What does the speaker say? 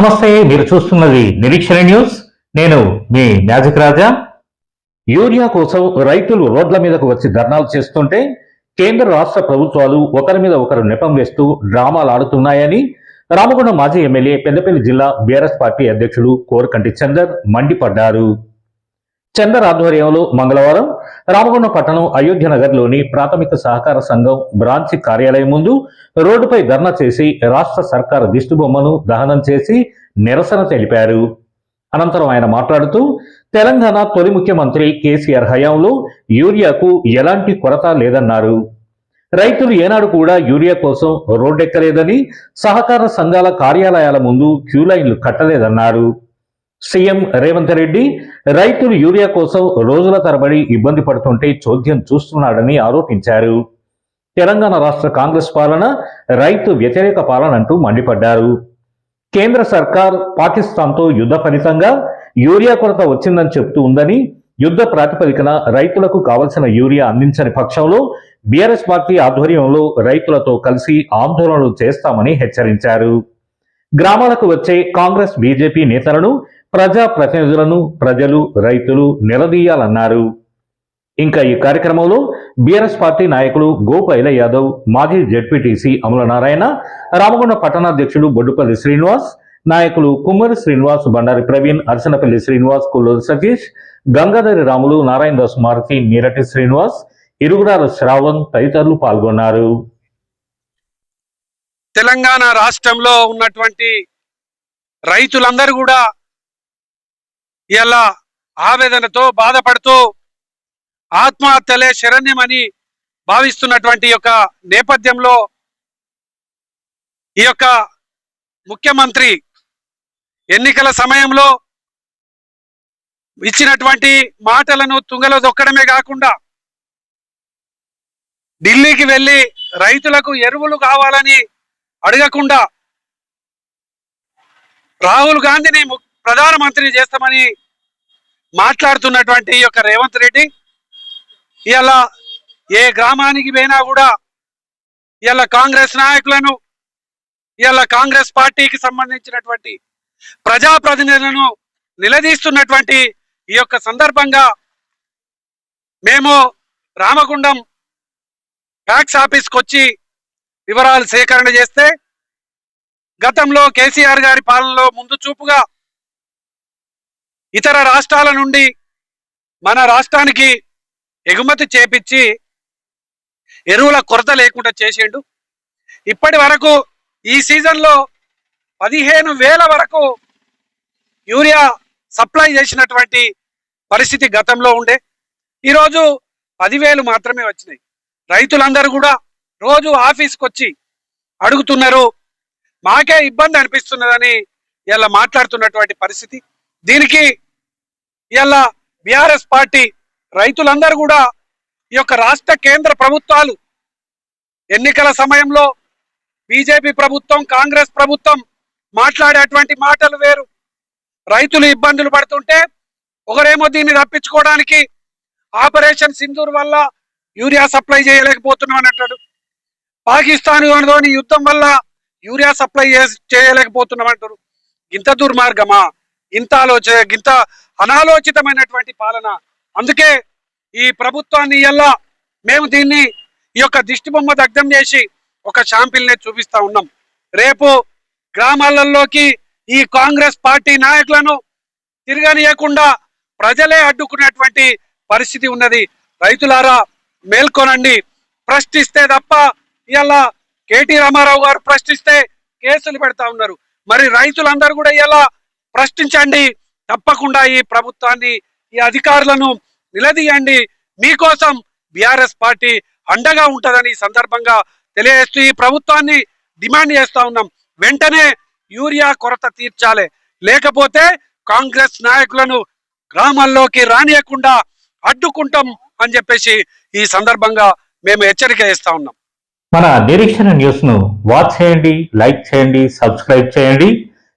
నమస్తే మీరు చూస్తున్నది నిరీక్షణ న్యూస్. నేను మీ మ్యాజిక్ రాజా. యూరియా కోసం రైతులు రోడ్ల మీదకు వచ్చి ధర్నాలు చేస్తుంటే కేంద్ర రాష్ట్ర ప్రభుత్వాలు ఒకరి మీద ఒకరు నెపం వేస్తూ డ్రామాలు ఆడుతున్నాయని రామగుండం మాజీ ఎమ్మెల్యే పెద్దపల్లి జిల్లా బీఆర్ఎస్ పార్టీ అధ్యక్షుడు కోరకంటి చందర్ మండిపడ్డారు. చందర్ ఆధ్వర్యంలో మంగళవారం రామగుండం పట్టణం అయోధ్య నగర్లోని ప్రాథమిక సహకార సంఘం బ్రాంచి కార్యాలయం ముందు రోడ్డుపై ధర్నా చేసి రాష్ట్ర సర్కార్ దిష్టిబొమ్మను దహనం చేసి నిరసన తెలిపారు. అనంతరం ఆయన మాట్లాడుతూ తెలంగాణ తొలి ముఖ్యమంత్రి కేసీఆర్ హయాంలో యూరియాకు ఎలాంటి కొరత లేదన్నారు. రైతులు ఏనాడు కూడా యూరియా కోసం రోడ్డెక్కలేదని సహకార సంఘాల కార్యాలయాల ముందు క్యూ లైన్లు కట్టలేదన్నారు. సీఎం రేవంత్ రెడ్డి రైతులు యూరియా కోసం రోజుల తరబడి ఇబ్బంది పడుతుంటే చోద్యం చూస్తున్నాడని ఆరోపించారు. తెలంగాణ రాష్ట్ర కాంగ్రెస్ పాలన రైతు వ్యతిరేక పాలన అంటూ మండిపడ్డారు. కేంద్ర సర్కార్ పాకిస్తాన్తో యుద్ధ ఫలితంగా యూరియా కొరత వచ్చిందని చెబుతూ ఉందని యుద్ధ ప్రాతిపదికన రైతులకు కావలసిన యూరియా అందించని పక్షంలో బీఆర్ఎస్ పార్టీ ఆధ్వర్యంలో రైతులతో కలిసి ఆందోళనలు చేస్తామని హెచ్చరించారు. గ్రామాలకు వచ్చే కాంగ్రెస్ బీజేపీ నేతలను ప్రజా ప్రతినిధులను ప్రజలు రైతులు నిలదీయాలన్నారు. ఇంకా ఈ కార్యక్రమంలో బీఆర్ఎస్ పార్టీ నాయకులు గోపైల యాదవ్ మాజీ జడ్పీటీసీ అమల నారాయణ రామగుండ పట్టణాధ్యక్షుడు బొడ్డుపల్లి శ్రీనివాస్ నాయకులు కుమ్మరి శ్రీనివాస్ బండారి ప్రవీణ్ అర్చనపల్లి శ్రీనివాస్ కొల్లూరు సతీష్ గంగాధరి రాములు నారాయణ దాస్ మారుతి నీరటి శ్రీనివాస్ ఇరుగుడాల శ్రావణ్ తదితరులు పాల్గొన్నారు. తెలంగాణ రాష్ట్రంలో ఉన్నటువంటి రైతులందరూ కూడా ఇలా ఆవేదనతో బాధపడుతూ ఆత్మహత్యలే శరణ్యమని భావిస్తున్నటువంటి యొక్క నేపథ్యంలో ఈ యొక్క ముఖ్యమంత్రి ఎన్నికల సమయంలో ఇచ్చినటువంటి మాటలను తుంగలో దొక్కడమే కాకుండా ఢిల్లీకి వెళ్ళి రైతులకు ఎరువులు కావాలని అడగకుండా రాహుల్ గాంధీని ము- ప్రధానమంత్రిని చేస్తామని మాట్లాడుతున్నటువంటి ఈ యొక్క రేవంత్ రెడ్డి ఇలా ఏ గ్రామానికి పోయినా కూడా ఇలా కాంగ్రెస్ నాయకులను ఇలా కాంగ్రెస్ పార్టీకి సంబంధించినటువంటి ప్రజాప్రతినిధులను నిలదీస్తున్నటువంటి ఈ యొక్క సందర్భంగా మేము రామగుండం ట్యాక్స్ ఆఫీస్కి వచ్చి వివరాలు సేకరణ చేస్తే గతంలో కేసీఆర్ గారి పాలనలో ముందు చూపుగా ఇతర రాష్ట్రాల నుండి మన రాష్ట్రానికి ఎగుమతి చేపించి ఎరువుల కొరత లేకుండా చేసిండు. ఇప్పటి వరకు ఈ సీజన్లో పదిహేను వేల వరకు యూరియా సప్లై చేసినటువంటి పరిస్థితి గతంలో ఉండే. ఈరోజు పదివేలు మాత్రమే వచ్చినాయి. రైతులందరూ కూడా రోజు ఆఫీస్కి వచ్చి అడుగుతున్నారు. మాకే ఇబ్బంది అనిపిస్తున్నదని ఇలా మాట్లాడుతున్నటువంటి పరిస్థితి. దీనికి ఇలా బీఆర్ఎస్ పార్టీ రైతులందరూ కూడా ఈ యొక్క రాష్ట్ర కేంద్ర ప్రభుత్వాలు ఎన్నికల సమయంలో బీజేపీ ప్రభుత్వం కాంగ్రెస్ ప్రభుత్వం మాట్లాడేటువంటి మాటలు వేరు. రైతులు ఇబ్బందులు పడుతుంటే ఒకరేమో దీన్ని తప్పించుకోవడానికి ఆపరేషన్ సింధూర్ వల్ల యూరియా సప్లై చేయలేకపోతున్నాం అని అంటాడు పాకిస్తాన్ యుద్ధం వల్ల యూరియా సప్లై చేయలేకపోతున్నాం అంటారు. ఇంత దుర్మార్గమా? ఇంత ఆలోచన ఇంత అనాలోచితమైనటువంటి పాలన. అందుకే ఈ ప్రభుత్వాన్ని ఎలా మేము దీన్ని ఈ యొక్క దిష్టిబొమ్మ దగ్ధం చేసి ఒక షాంపిల్నే చూపిస్తా ఉన్నాం. రేపు గ్రామాలలోకి ఈ కాంగ్రెస్ పార్టీ నాయకులను తిరగనియకుండా ప్రజలే అడ్డుకునేటువంటి పరిస్థితి ఉన్నది. రైతులారా మేల్కొనండి. ప్రశ్నిస్తే తప్ప ఇలా కేటీ రామారావు గారు ప్రశ్నిస్తే కేసులు పెడతా ఉన్నారు. మరి రైతులందరూ కూడా ఇలా ప్రశ్నించండి. తప్పకుండా ఈ ప్రభుత్వాన్ని ఈ అధికారులను నిలదీయండి. మీకోసం బీఆర్ఎస్ పార్టీ అండగా ఉంటుందని ఈ సందర్భంగా తెలియజేస్తూ ఈ ప్రభుత్వాన్ని డిమాండ్ చేస్తా ఉన్నాం. వెంటనే యూరియా కొరత తీర్చాలి. లేకపోతే కాంగ్రెస్ నాయకులను గ్రామాల్లోకి రానియకుండా అడ్డుకుంటాం అని చెప్పేసి ఈ సందర్భంగా మేము హెచ్చరిక చేస్తా ఉన్నాం. మన నిరీక్షణ న్యూస్ను వాచ్ చేయండి లైక్ చేయండి సబ్స్క్రైబ్ చేయండి.